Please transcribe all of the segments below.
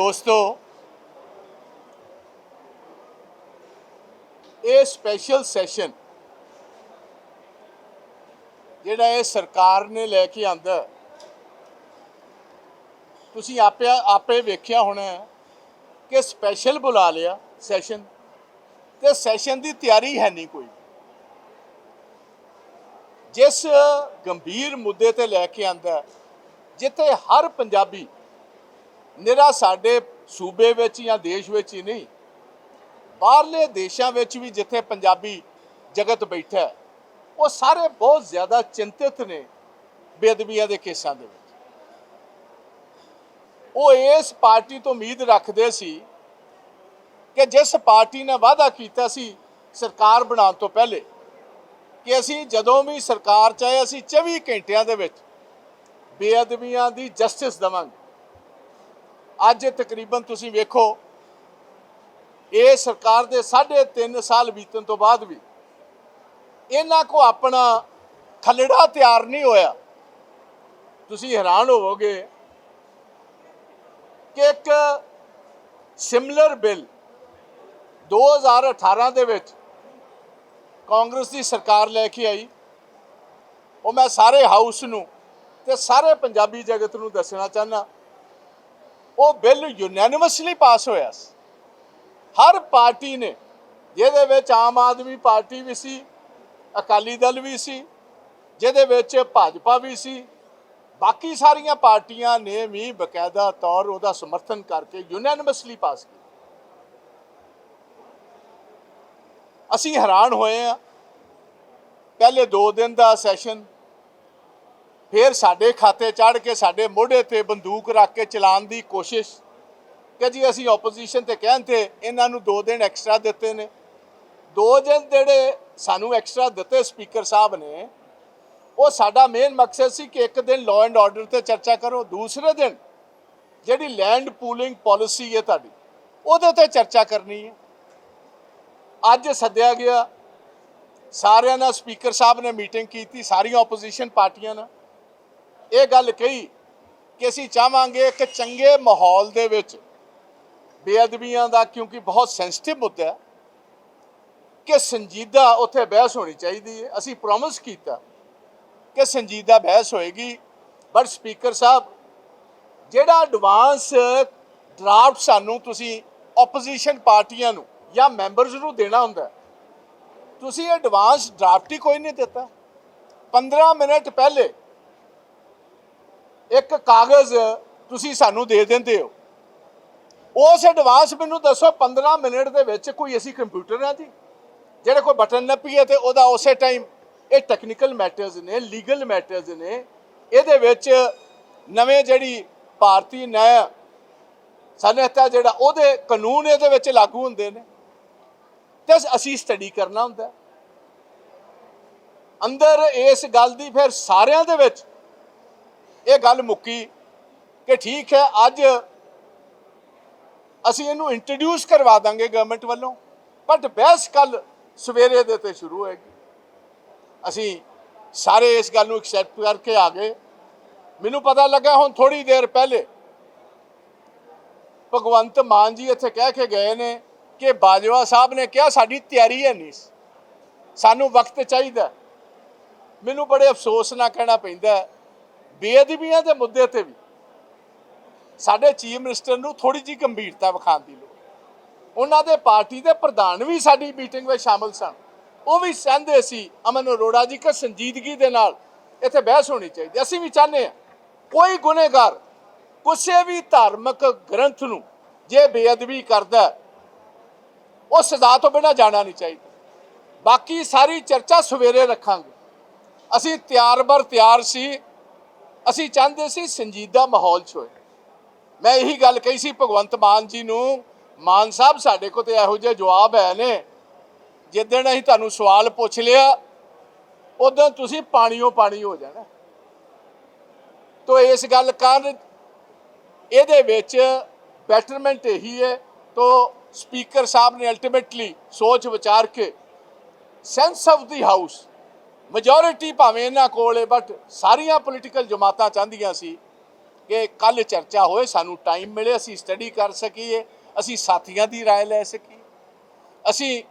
ਦੋਸਤੋ, ਇਹ special session ਜਿਹੜਾ ਇਹ ਸਰਕਾਰ ਨੇ ਲੈ ਕੇ ਆਂਦਾ, ਤੁਸੀਂ ਆਪੇ ਆਪੇ ਵੇਖਿਆ ਹੋਣਾ ਕਿ ਸਪੈਸ਼ਲ ਬੁਲਾ ਲਿਆ ਸੈਸ਼ਨ ਤੇ ਸੈਸ਼ਨ ਦੀ ਤਿਆਰੀ ਹੈ ਨਹੀਂ ਕੋਈ। ਜਿਸ ਗੰਭੀਰ ਮੁੱਦੇ ਤੇ ਲੈ ਕੇ ਆਂਦਾ, ਜਿੱਥੇ ਹਰ ਪੰਜਾਬੀ ਨਿਰਾ ਸਾਡੇ ਸੂਬੇ ਵਿੱਚ ਜਾਂ ਦੇਸ਼ ਵਿੱਚ ਹੀ ਨਹੀਂ, ਬਾਹਰਲੇ ਦੇਸ਼ਾਂ ਵਿੱਚ ਵੀ ਜਿੱਥੇ ਪੰਜਾਬੀ ਜਗਤ ਬੈਠਾ ਉਹ ਸਾਰੇ ਬਹੁਤ ਜ਼ਿਆਦਾ ਚਿੰਤਿਤ ਨੇ ਬੇਅਦਬੀਆਂ ਦੇ ਕੇਸਾਂ ਦੇ ਵਿੱਚ। ਉਹ ਇਸ ਪਾਰਟੀ ਤੋਂ ਉਮੀਦ ਰੱਖਦੇ ਸੀ ਕਿ ਜਿਸ ਪਾਰਟੀ ਨੇ ਵਾਅਦਾ ਕੀਤਾ ਸੀ ਸਰਕਾਰ ਬਣਾਉਣ ਤੋਂ ਪਹਿਲੇ ਕਿ ਅਸੀਂ ਜਦੋਂ ਵੀ ਸਰਕਾਰ ਚਾਹੇ ਅਸੀਂ 24 ਘੰਟਿਆਂ ਦੇ ਵਿੱਚ ਬੇਅਦਬੀਆਂ ਦੀ ਜਸਟਿਸ ਦਵਾਂਗੇ। ਅੱਜ ਤਕਰੀਬਨ ਤੁਸੀਂ ਵੇਖੋ, ਇਹ ਸਰਕਾਰ ਦੇ 3.5 ਸਾਲ ਬੀਤਣ ਤੋਂ ਬਾਅਦ ਵੀ ਇਹਨਾਂ ਕੋ ਆਪਣਾ ਖਲੜਾ ਤਿਆਰ ਨਹੀਂ ਹੋਇਆ। ਤੁਸੀਂ ਹੈਰਾਨ ਹੋਵੋਗੇ ਕਿ ਇੱਕ ਸਿਮਿਲਰ ਬਿੱਲ 2018 ਦੇ ਵਿੱਚ ਕਾਂਗਰਸ ਦੀ ਸਰਕਾਰ ਲੈ ਕੇ ਆਈ। ਉਹ ਮੈਂ ਸਾਰੇ ਹਾਊਸ ਨੂੰ ਤੇ ਸਾਰੇ ਪੰਜਾਬੀ ਜਗਤ ਨੂੰ ਦੱਸਣਾ ਚਾਹਨਾ ਉਹ ਬਿੱਲ ਯੂਨੈਨਿਮਸਲੀ ਪਾਸ ਹੋਇਆ ਸੀ। ਹਰ ਪਾਰਟੀ ਨੇ, ਜਿਹਦੇ ਵਿੱਚ ਆਮ ਆਦਮੀ ਪਾਰਟੀ ਵੀ ਸੀ, ਅਕਾਲੀ ਦਲ ਵੀ ਸੀ, ਜਿਹਦੇ ਵਿੱਚ ਭਾਜਪਾ ਵੀ ਸੀ, ਬਾਕੀ ਸਾਰੀਆਂ ਪਾਰਟੀਆਂ ਨੇ ਵੀ ਬਕਾਇਦਾ ਤੌਰ ਉਹਦਾ ਸਮਰਥਨ ਕਰਕੇ ਯੂਨੈਨਿਮਸਲੀ ਪਾਸ ਕੀਤਾ। ਅਸੀਂ ਹੈਰਾਨ ਹੋਏ ਆ ਪਹਿਲੇ 2 ਦਿਨ ਦਾ ਸੈਸ਼ਨ ਫਿਰ ਸਾਡੇ ਖਾਤੇ ਚੜ ਕੇ ਸਾਡੇ ਮੋਢੇ ਤੇ ਬੰਦੂਕ ਰੱਖ ਕੇ ਚਲਾਉਣ ਦੀ ਕੋਸ਼ਿਸ਼ ਕਿ ਜੀ ਅਸੀਂ ਆਪੋਜੀਸ਼ਨ ਤੇ ਕਹਿੰਦੇ ਇਹਨਾਂ ਨੂੰ 2 ਦਿਨ ਐਕਸਟਰਾ ਦਿੱਤੇ ਨੇ। 2 ਦਿਨ ਜਿਹੜੇ ਸਾਨੂੰ ਐਕਸਟਰਾ ਦਿੱਤੇ ਸਪੀਕਰ ਸਾਹਿਬ ਨੇ, ਉਹ ਸਾਡਾ ਮੇਨ ਮਕਸਦ ਸੀ ਕਿ ਇੱਕ ਦਿਨ ਲਾਅ ਐਂਡ ਆਰਡਰ ਤੇ ਚਰਚਾ ਕਰੋ, ਦੂਸਰੇ ਦਿਨ ਜਿਹੜੀ ਲੈਂਡ ਪੂਲਿੰਗ ਪਾਲਿਸੀ ਹੈ ਤੁਹਾਡੀ, ਉਹਦੇ ਤੇ ਚਰਚਾ ਕਰਨੀ ਹੈ। ਅੱਜ ਸੱਦਿਆ ਗਿਆ, ਸਾਰਿਆਂ ਨਾਲ ਸਪੀਕਰ ਸਾਹਿਬ ਨੇ ਮੀਟਿੰਗ ਕੀਤੀ, ਸਾਰੀਆਂ ਆਪੋਜੀਸ਼ਨ ਪਾਰਟੀਆਂ ਨਾਲ। ਇਹ ਗੱਲ ਕਹੀ ਕਿ ਅਸੀਂ ਚਾਹਾਂਗੇ ਇੱਕ ਚੰਗੇ ਮਾਹੌਲ ਦੇ ਵਿੱਚ ਬੇਅਦਬੀਆਂ ਦਾ, ਕਿਉਂਕਿ ਬਹੁਤ ਸੈਂਸਿਟਿਵ ਮੁੱਦਾ ਹੈ, ਕਿ ਸੰਜੀਦਾ ਉੱਥੇ ਬਹਿਸ ਹੋਣੀ ਚਾਹੀਦੀ ਹੈ। ਅਸੀਂ ਪ੍ਰੋਮਿਸ ਕੀਤਾ ਕਿ ਸੰਜੀਦਾ ਬਹਿਸ ਹੋਏਗੀ। ਬਟ ਸਪੀਕਰ ਸਾਹਿਬ, ਜਿਹੜਾ ਐਡਵਾਂਸ ਡਰਾਫਟ ਸਾਨੂੰ ਤੁਸੀਂ ਆਪੋਜੀਸ਼ਨ ਪਾਰਟੀਆਂ ਨੂੰ ਜਾਂ ਮੈਂਬਰਸ ਨੂੰ ਦੇਣਾ ਹੁੰਦਾ ਤੁਸੀਂ ਐਡਵਾਂਸ ਡਰਾਫਟ ਹੀ ਕੋਈ ਨਹੀਂ ਦਿੱਤਾ। 15 ਮਿੰਟ ਪਹਿਲੇ ਇੱਕ ਕਾਗਜ਼ ਤੁਸੀਂ ਸਾਨੂੰ ਦੇ ਦਿੰਦੇ ਹੋ। ਉਸ ਐਡਵਾਂਸ ਮੈਨੂੰ ਦੱਸੋ 15 ਮਿੰਟ ਦੇ ਵਿੱਚ ਕੋਈ ਅਸੀਂ ਕੰਪਿਊਟਰ ਆ ਜੀ, ਜਿਹੜੇ ਕੋਈ ਬਟਨ ਨੱਪੀਏ ਤੇ ਉਹਦਾ ਉਸੇ ਟਾਈਮ ਇਹ ਟੈਕਨੀਕਲ ਮੈਟਰਸ ਨੇ ਲੀਗਲ ਮੈਟਰਸ ਨੇ। ਇਹਦੇ ਵਿੱਚ ਨਵੇਂ ਜਿਹੜੀ ਭਾਰਤੀ ਨਿਆਂ ਸਨਅਤਾ ਜਿਹੜਾ ਉਹਦੇ ਕਾਨੂੰਨ ਇਹਦੇ ਵਿੱਚ ਲਾਗੂ ਹੁੰਦੇ ਨੇ। ਤੇ ਅਸੀਂ ਸਟੱਡੀ ਕਰਨਾ ਹੁੰਦਾ। ਅੰਦਰ ਇਸ ਗੱਲ ਦੀ ਫਿਰ ਸਾਰਿਆਂ ਦੇ ਵਿੱਚ ਇਹ ਗੱਲ ਮੁੱਕੀ ਕਿ ਠੀਕ ਹੈ, ਅੱਜ ਅਸੀਂ ਇਹਨੂੰ ਇੰਟਰੋਡਿਊਸ ਕਰਵਾ ਦਾਂਗੇ ਗਵਰਨਮੈਂਟ ਵੱਲੋਂ ਬਟ ਬਹਿਸ ਕੱਲ ਸਵੇਰੇ ਦੇ ਤੇ ਸ਼ੁਰੂ ਹੋਏਗੀ। ਅਸੀਂ ਸਾਰੇ ਇਸ ਗੱਲ ਨੂੰ ਐਕਸੈਪਟ ਕਰਕੇ ਆ ਗਏ। ਮੈਨੂੰ ਪਤਾ ਲੱਗਾ ਹੁਣ ਥੋੜੀ ਦੇਰ ਪਹਿਲੇ ਭਗਵੰਤ ਮਾਨ ਜੀ ਇੱਥੇ ਕਹਿ ਕੇ ਗਏ ਨੇ ਕਿ ਬਾਜਵਾ ਸਾਹਿਬ ਨੇ ਕਿਹਾ, ਸਾਡੀ ਤਿਆਰੀ ਹੈ ਨਹੀਂ। ਸਾਨੂੰ ਵਕਤ ਚਾਹੀਦਾ ਮੈਨੂੰ ਬੜੇ ਅਫਸੋਸ ਨਾਲ ਕਹਿਣਾ ਪੈਂਦਾ ਬੇਅਦਬੀਆਂ ਦੇ ਮੁੱਦੇ ਤੇ ਵੀ ਸਾਡੇ ਚੀਫ ਮਿਨਿਸਟਰ ਨੂੰ ਥੋੜੀ ਜਿਹੀ ਗੰਭੀਰਤਾ ਵਿਖਾਉਣ ਦੀ ਲੋੜ ਉਹਨਾਂ ਦੇ ਪਾਰਟੀ ਦੇ ਪ੍ਰਧਾਨ ਵੀ ਸਾਡੀ ਮੀਟਿੰਗ ਵਿੱਚ ਸ਼ਾਮਲ ਸਨ। ਉਹ ਵੀ ਚਾਹੁੰਦੇ ਸੀ, ਅਮਨ ਅਰੋੜਾ ਜੀ, ਕਿ ਸੰਜੀਦਗੀ ਦੇ ਨਾਲ ਇੱਥੇ ਬਹਿਸ ਹੋਣੀ ਚਾਹੀਦੀ ਅਸੀਂ ਵੀ ਚਾਹੁੰਦੇ ਹਾਂ, ਕੋਈ ਗੁਨੇਗਾਰ, ਕਿਸੇ ਵੀ ਧਾਰਮਿਕ ਗ੍ਰੰਥ ਨੂੰ ਜੇ ਬੇਅਦਬੀ ਕਰਦਾ ਉਹ ਸਜ਼ਾ ਤੋਂ ਬਿਨਾਂ ਜਾਣਾ ਨਹੀਂ ਚਾਹੀਦਾ। ਬਾਕੀ ਸਾਰੀ ਚਰਚਾ ਸਵੇਰੇ ਰੱਖਾਂਗੇ। ਅਸੀਂ ਤਿਆਰ ਬਰ ਤਿਆਰ ਸੀ ਅਸੀਂ ਚਾਹੁੰਦੇ ਸੀ ਸੰਜੀਦਾ ਮਾਹੌਲ 'ਚ ਹੋਏ। ਮੈਂ ਇਹੀ ਗੱਲ ਕਹੀ ਸੀ, ਭਗਵੰਤ ਮਾਨ ਜੀ ਨੂੰ, ਮਾਨ ਸਾਹਿਬ ਸਾਡੇ ਕੋਲ ਤੇ ਇਹੋ ਜਿਹੇ ਜਵਾਬ ਹੈ ਨੇ। ਜਿੱਦਣ ਅਸੀਂ ਤੁਹਾਨੂੰ ਸਵਾਲ ਪੁੱਛ ਲਿਆ, ਉਦੋਂ ਤੁਸੀਂ ਪਾਣੀਓ ਪਾਣੀ ਹੋ ਜਾਣਾ। ਤੋ ਇਸ ਗੱਲ ਕਾਰਨ ਇਹਦੇ ਵਿੱਚ ਬੈਟਰਮੈਂਟ ਇਹੀ ਹੈ, ਤੋ ਸਪੀਕਰ ਸਾਹਿਬ ਨੇ ਅਲਟੀਮੇਟਲੀ ਸੋਚ ਵਿਚਾਰ ਕੇ sense of the house majority ਭਾਵੇਂ ਇਹਨਾਂ ਕੋਲ ਹੈ ਬਟ ਸਾਰੀਆਂ ਪੋਲੀਟੀਕਲ ਜਮਾਤਾਂ ਚਾਹੁੰਦੀਆਂ ਸੀ ਕਿ ਕੱਲ ਚਰਚਾ ਹੋਏ ਸਾਨੂੰ ਟਾਈਮ ਮਿਲੇ ਅਸੀਂ ਸਟੱਡੀ ਕਰ ਸਕੀਏ ਅਸੀਂ ਸਾਥੀਆਂ ਦੀ رائے ਲੈ ਸਕੀਏ ਅਸੀਂ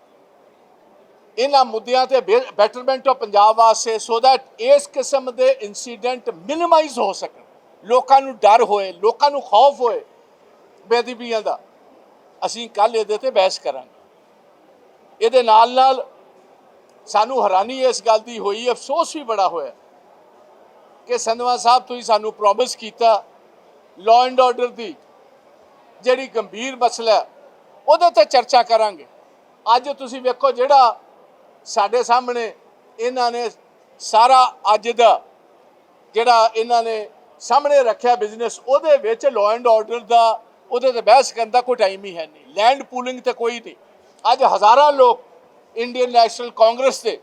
ਇਹਨਾਂ ਮੁੱਦਿਆਂ ਤੇ ਬੈਟਰਮੈਂਟ ਆਫ ਪੰਜਾਬ ਵਾਸਤੇ ਸੋ that ਇਸ ਕਿਸਮ ਦੇ ਇਨਸੀਡੈਂਟ ਮਿਨੀਮਾਈਜ਼ ਹੋ ਸਕਣ ਲੋਕਾਂ ਨੂੰ ਡਰ ਹੋਏ ਲੋਕਾਂ ਨੂੰ ਖੌਫ ਹੋਏ ਬੇਅਦਬੀਆਂ ਦਾ ਅਸੀਂ ਕੱਲ ਇਹਦੇ ਤੇ ਬਹਿਸ ਕਰਾਂਗੇ ਇਹਦੇ ਨਾਲ ਨਾਲ ਸਾਨੂੰ ਹੈਰਾਨੀ ਇਸ ਗੱਲ ਦੀ ਹੋਈ, ਅਫਸੋਸ ਵੀ ਬੜਾ ਹੋਇਆ ਕਿ ਸੰਧਵਾ ਸਾਹਿਬ ਤੁਸੀਂ ਸਾਨੂੰ ਪ੍ਰੋਮਿਸ ਕੀਤਾ ਲਾਅ ਐਂਡ ਆਰਡਰ ਦੀ ਜਿਹੜੀ ਗੰਭੀਰ ਮਸਲਾ ਉਹਦੇ ਤੇ ਚਰਚਾ ਕਰਾਂਗੇ। ਅੱਜ ਤੁਸੀਂ ਵੇਖੋ ਜਿਹੜਾ ਸਾਡੇ ਸਾਹਮਣੇ ਇਹਨਾਂ ਨੇ ਸਾਰਾ ਅੱਜ ਦਾ ਜਿਹੜਾ ਇਹਨਾਂ ਨੇ ਸਾਹਮਣੇ ਰੱਖਿਆ ਬਿਜ਼ਨਸ ਉਹਦੇ ਵਿੱਚ ਲਾਅ ਐਂਡ ਆਰਡਰ ਦਾ ਉਹਦੇ ਤੇ ਬਹਿਸ ਕਰਨ ਦਾ ਕੋਈ ਟਾਈਮ ਹੀ ਹੈ ਨਹੀਂ। ਲੈਂਡ ਪੂਲਿੰਗ ਤੇ ਕੋਈ ਨਹੀਂ। ਅੱਜ ਹਜ਼ਾਰਾਂ ਲੋਕ ਇੰਡੀਅਨ ਨੈਸ਼ਨਲ ਕਾਂਗਰਸ 'ਤੇ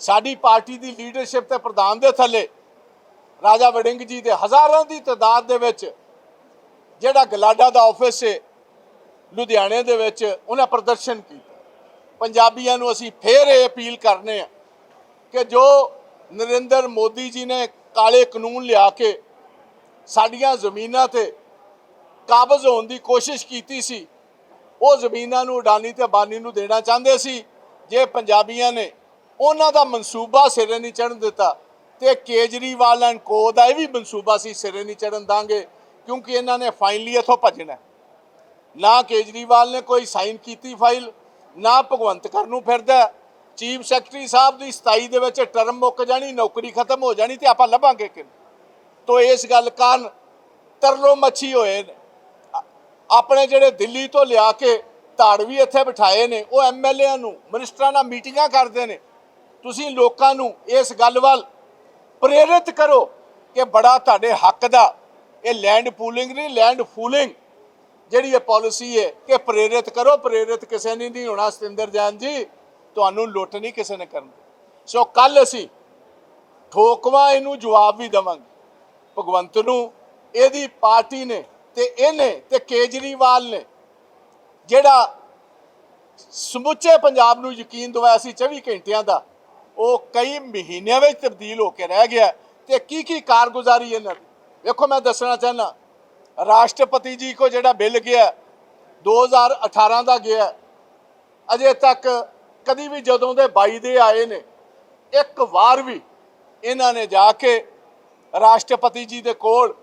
ਸਾਡੀ ਪਾਰਟੀ ਦੀ ਲੀਡਰਸ਼ਿਪ ਤੇ ਪ੍ਰਧਾਨ ਦੇ ਥੱਲੇ ਰਾਜਾ ਵੜਿੰਗ ਜੀ ਦੇ ਹਜ਼ਾਰਾਂ ਦੀ ਤਾਦਾਦ ਦੇ ਵਿੱਚ ਜਿਹੜਾ ਗਲਾਡਾ ਦਾ ਆਫਿਸ ਹੈ, ਲੁਧਿਆਣੇ ਦੇ ਵਿੱਚ ਉਹਨਾਂ ਪ੍ਰਦਰਸ਼ਨ ਕੀਤਾ। ਪੰਜਾਬੀਆਂ ਨੂੰ ਅਸੀਂ ਫੇਰ ਇਹ ਅਪੀਲ ਕਰਨੇ ਆ ਕਿ ਜੋ ਨਰਿੰਦਰ ਮੋਦੀ ਜੀ ਨੇ ਕਾਲੇ ਕਾਨੂੰਨ ਲਿਆ ਕੇ ਸਾਡੀਆਂ ਜ਼ਮੀਨਾਂ ਤੇ ਕਾਬਜ਼ ਹੋਣ ਦੀ ਕੋਸ਼ਿਸ਼ ਕੀਤੀ ਸੀ ਉਹ ਜ਼ਮੀਨਾਂ ਨੂੰ ਅਡਾਨੀ ਤੇ ਬਾਨੀ ਨੂੰ ਦੇਣਾ ਚਾਹੁੰਦੇ ਸੀ। ਜੇ ਪੰਜਾਬੀਆਂ ਨੇ ਉਹਨਾਂ ਦਾ ਮਨਸੂਬਾ ਸਿਰੇ ਨਹੀਂ ਚੜਨ ਦਿੱਤਾ, ਤੇ ਕੇਜਰੀਵਾਲ ਐਂਡ ਕੋ ਦਾ ਇਹ ਵੀ ਮਨਸੂਬਾ ਸੀ ਸਿਰੇ ਨਹੀਂ ਚੜਨ ਦਾਂਗੇ, ਕਿਉਂਕਿ ਇਹਨਾਂ ਨੇ ਫਾਈਨਲੀ ਇਥੋਂ ਭੱਜਣਾ ਨਾ ਕੇਜਰੀਵਾਲ ਨੇ ਕੋਈ ਸਾਈਨ ਕੀਤੀ ਫਾਈਲ ਨਾ ਭਗਵੰਤ ਕਰਨ ਨੂੰ ਫਿਰਦਾ ਚੀਫ ਸੈਕਟਰੀ ਸਾਹਿਬ ਦੀ 27 ਦੇ ਵਿੱਚ ਟਰਮ ਮੁੱਕ ਜਾਣੀ, ਨੌਕਰੀ ਖਤਮ ਹੋ ਜਾਣੀ ਤੇ ਆਪਾਂ ਲੱਭਾਂਗੇ ਕਿ ਤੋ ਇਸ ਗੱਲ ਕਾਰਨ ਤਰਲੋ ਮੱਛੀ ਹੋਏ ਨੇ। ਆਪਣੇ ਜਿਹੜੇ ਦਿੱਲੀ ਤੋਂ ਲਿਆ ਕੇ ਧਾੜਵੀ ਇੱਥੇ ਬਿਠਾਏ ਨੇ, ਉਹ ਐਮਐਲਏਆਂ ਨੂੰ, ਮਿਨਿਸਟਰਾਂ ਨਾਲ ਮੀਟਿੰਗਾਂ ਕਰਦੇ ਨੇ। ਤੁਸੀਂ ਲੋਕਾਂ ਨੂੰ ਇਸ ਗੱਲ ਵੱਲ ਪ੍ਰੇਰਿਤ ਕਰੋ ਕਿ ਬੜਾ ਤੁਹਾਡੇ ਹੱਕ ਦਾ, ਇਹ ਲੈਂਡ ਪੂਲਿੰਗ ਨਹੀਂ, ਲੈਂਡ ਫੂਲਿੰਗ ਜਿਹੜੀ ਇਹ ਪਾਲਿਸੀ ਹੈ, ਕਿ ਪ੍ਰੇਰਿਤ ਕਰੋ, ਪ੍ਰੇਰਿਤ ਕਿਸੇ ਨੇ ਨਹੀਂ ਹੋਣਾ, ਸਤਿੰਦਰ ਜੈਨ ਜੀ, ਤੁਹਾਨੂੰ ਲੁੱਟ ਨਹੀਂ ਕਿਸੇ ਨੇ ਕਰਨੀ ਸੋ ਕੱਲ ਅਸੀਂ ਠੋਕਵਾ ਇਹਨੂੰ ਜਵਾਬ ਵੀ ਦਵਾਂਗੇ। ਭਗਵੰਤ ਨੂੰ, ਇਹਦੀ ਪਾਰਟੀ ਨੇ ਤੇ ਇਹਨੇ ਤੇ ਕੇਜਰੀਵਾਲ ਨੇ ਜਿਹੜਾ ਸਮੁੱਚੇ ਪੰਜਾਬ ਨੂੰ ਯਕੀਨ ਦਿਵਾਇਆ ਸੀ 24 ਘੰਟਿਆਂ ਦਾ, ਉਹ ਕਈ ਮਹੀਨਿਆਂ ਵਿੱਚ ਤਬਦੀਲ ਹੋ ਕੇ ਰਹਿ ਗਿਆ ਤੇ ਕੀ ਕੀ ਕਾਰਗੁਜ਼ਾਰੀ ਇਹਨਾਂ ਦੀ? ਵੇਖੋ ਮੈਂ ਦੱਸਣਾ ਚਾਹਨਾ ਰਾਸ਼ਟਰਪਤੀ ਜੀ ਕੋ ਜਿਹੜਾ ਬਿੱਲ ਗਿਆ 2018 ਦਾ ਗਿਆ ਅਜੇ ਤੱਕ ਕਦੀ ਵੀ ਜਦੋਂ ਦੇ 22 ਦੇ ਆਏ ਨੇ, ਇੱਕ ਵਾਰ ਵੀ ਇਹਨਾਂ ਨੇ ਜਾ ਕੇ ਰਾਸ਼ਟਰਪਤੀ ਜੀ ਦੇ ਕੋਲ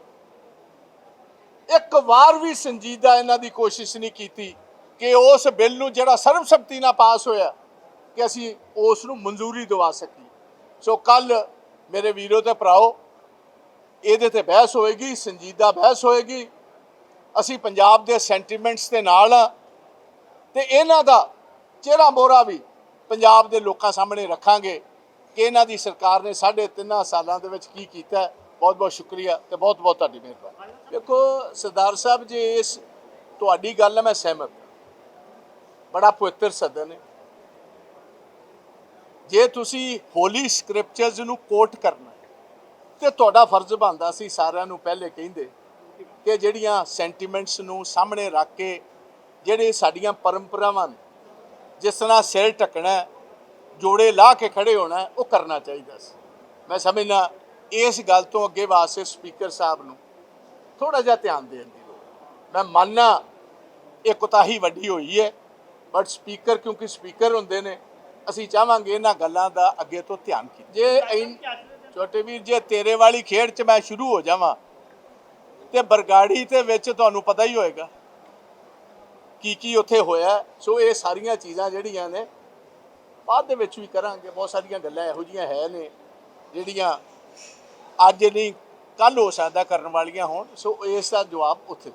ਇੱਕ ਵਾਰ ਵੀ ਸੰਜੀਦਾ ਇਹਨਾਂ ਦੀ ਕੋਸ਼ਿਸ਼ ਨਹੀਂ ਕੀਤੀ ਕਿ ਉਸ ਬਿੱਲ ਨੂੰ ਜਿਹੜਾ ਸਰਬਸੰਮਤੀ ਨਾਲ ਪਾਸ ਹੋਇਆ, ਕਿ ਅਸੀਂ ਉਸ ਨੂੰ ਮਨਜ਼ੂਰੀ ਦਿਵਾ ਸਕੀਏ। ਸੋ ਕੱਲ ਮੇਰੇ ਵੀਰੋ ਤੇ ਭਰਾਓ, ਇਹਦੇ ਤੇ ਬਹਿਸ ਹੋਏਗੀ ਸੰਜੀਦਾ ਬਹਿਸ ਹੋਏਗੀ। ਅਸੀਂ ਪੰਜਾਬ ਦੇ ਸੈਂਟੀਮੈਂਟਸ ਦੇ ਨਾਲ ਆ ਤੇ ਇਹਨਾਂ ਦਾ ਚਿਹਰਾ ਮੋਹਰਾ ਵੀ ਪੰਜਾਬ ਦੇ ਲੋਕਾਂ ਸਾਹਮਣੇ ਰੱਖਾਂਗੇ ਕਿ ਇਹਨਾਂ ਦੀ ਸਰਕਾਰ ਨੇ ਸਾਢੇ ਤਿੰਨਾਂ ਸਾਲਾਂ ਦੇ ਵਿੱਚ ਕੀ ਕੀਤਾ ਬਹੁਤ ਬਹੁਤ ਸ਼ੁਕਰੀਆ ਤੇ ਬਹੁਤ ਬਹੁਤ ਤੁਹਾਡੀ ਮਿਹਰਬਾਨੀ। ਦੇਖੋ ਸਰਦਾਰ ਸਾਹਿਬ ਜੀ ਇਸ ਤੁਹਾਡੀ ਗੱਲ ਨਾਲ ਮੈਂ ਸਹਿਮਤ ਬੜਾ ਪਵਿੱਤਰ ਸਦਨ ਹੈ। ਜੇ ਤੁਸੀਂ ਹੋਲੀ ਸਕ੍ਰਿਪਚਰਸ ਨੂੰ ਕੋਟ ਕਰਨਾ ਹੈ, ਤੇ ਤੁਹਾਡਾ ਫਰਜ਼ ਬਣਦਾ ਸੀ ਸਾਰਿਆਂ ਨੂੰ ਪਹਿਲੇ ਕਹਿੰਦੇ ਕਿ ਜਿਹੜੀਆਂ ਸੈਂਟੀਮੈਂਟਸ ਨੂੰ ਸਾਹਮਣੇ ਰੱਖ ਕੇ ਜਿਹੜੇ ਸਾਡੀਆਂ ਪਰੰਪਰਾਵਾਂ ਜਿਸ ਤਰ੍ਹਾਂ ਸਿਰ ਢੱਕਣਾ ਜੋੜੇ ਲਾ ਕੇ ਖੜੇ ਹੋਣਾ ਉਹ ਕਰਨਾ ਚਾਹੀਦਾ ਸੀ। ਮੈਂ ਸਮਝਣਾ ਇਸ ਗੱਲ ਤੋਂ ਅੱਗੇ ਵਾਸਤੇ ਸਪੀਕਰ ਸਾਹਿਬ ਨੂੰ ਥੋੜਾ ਜਿਹਾ ਧਿਆਨ ਦੇਣ ਦੀ ਲੋੜ। ਮੈਂ ਮੰਨਣਾ ਇਹ ਕੁਤਾਹੀ ਵੱਡੀ ਹੋਈ ਹੈ ਬਟ ਸਪੀਕਰ ਕਿਉਂਕਿ ਸਪੀਕਰ ਹੁੰਦੇ ਨੇ ਅਸੀਂ ਚਾਹਾਂਗੇ ਇਹਨਾਂ ਗੱਲਾਂ ਦਾ ਅੱਗੇ ਤੋਂ ਧਿਆਨ ਕੀ ਜੇ ਛੋਟੇ ਵੀਰ ਜੇ ਤੇਰੇ ਵਾਲੀ ਖੇਡ 'ਚ ਮੈਂ ਸ਼ੁਰੂ ਹੋ ਜਾਵਾਂ ਤੇ ਬਰਗਾੜੀ ਤੇ ਵਿੱਚ ਤੁਹਾਨੂੰ ਪਤਾ ਹੀ ਹੋਏਗਾ ਕੀ ਕੀ ਉੱਥੇ ਹੋਇਆ। ਸੋ ਇਹ ਸਾਰੀਆਂ ਚੀਜ਼ਾਂ ਜਿਹੜੀਆਂ ਨੇ ਬਾਅਦ ਦੇ ਵਿੱਚ ਵੀ ਕਰਾਂਗੇ। ਬਹੁਤ ਸਾਰੀਆਂ ਗੱਲਾਂ ਇਹੋ ਜੀਆਂ ਹੈ ਨੇ ਜਿਹੜੀਆਂ ਅੱਜ ਨਹੀਂ ਕੱਲ ਹੋ ਸਕਦਾ ਕਰਨ ਵਾਲੀਆਂ ਹੋਣ ਸੋ ਇਸ ਦਾ ਜਵਾਬ ਉੱਥੇ